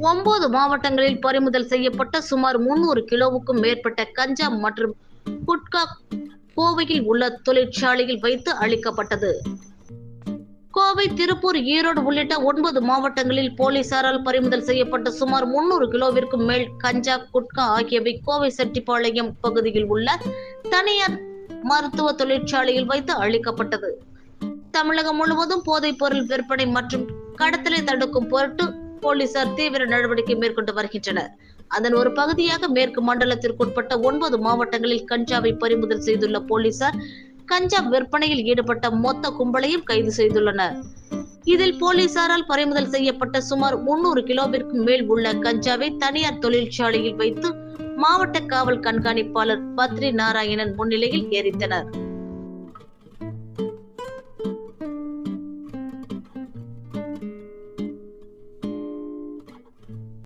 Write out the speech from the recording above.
ஒன்பது மாவட்டங்களில் பறிமுதல் செய்யப்பட்ட சுமார் முன்னூறு கிலோவுக்கும் மேற்பட்ட கஞ்சா மற்றும் குட்கா கோவையில் உள்ள தொழிற்சாலையில் வைத்து அளிக்கப்பட்டது. கோவை திருப்பூர் ஈரோடு உள்ளிட்ட ஒன்பது மாவட்டங்களில் போலீசாரால் பறிமுதல் செய்யப்பட்ட சுமார் முன்னூறு கிலோவிற்கும் மேல் கஞ்சா குட்கா ஆகியவை கோவை செட்டிப்பாளையம் பகுதியில் உள்ள தனியார் மருத்துவ தொழிற்சாலையில் வைத்து அளிக்கப்பட்டது. தமிழகம் முழுவதும் போதைப் பொருள் விற்பனை மற்றும் கடத்தலை தடுக்கும் பொருட்டு போலீசார் தீவிர நடவடிக்கை மேற்கொண்டு வருகின்றனர். அதன் ஒரு பகுதியாக மேற்கு மண்டலத்திற்குட்பட்ட ஒன்பது மாவட்டங்களில் கஞ்சாவை பறிமுதல் செய்துள்ள போலீசார் கஞ்சா விற்பனையில் ஈடுபட்ட மொத்த கும்பலையும் கைது செய்துள்ளனர். இதில் போலீசாரால் பறிமுதல் செய்யப்பட்ட சுமார் முன்னூறு கிலோவிற்கும் மேல் உள்ள கஞ்சாவை தனியார் தொழிற்சாலையில் வைத்து மாவட்ட காவல் கண்காணிப்பாளர் பத்ரி நாராயணன் முன்னிலையில் எரித்தனர்